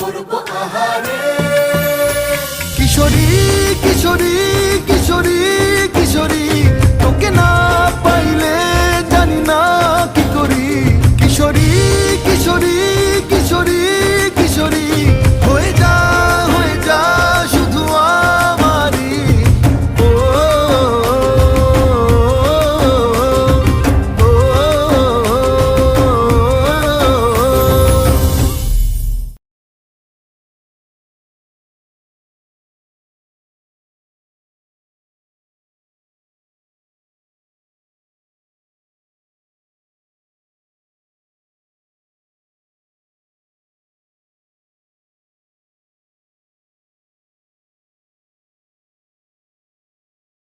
করব আহারে। কিশোরী কিশোরী কিশোরী।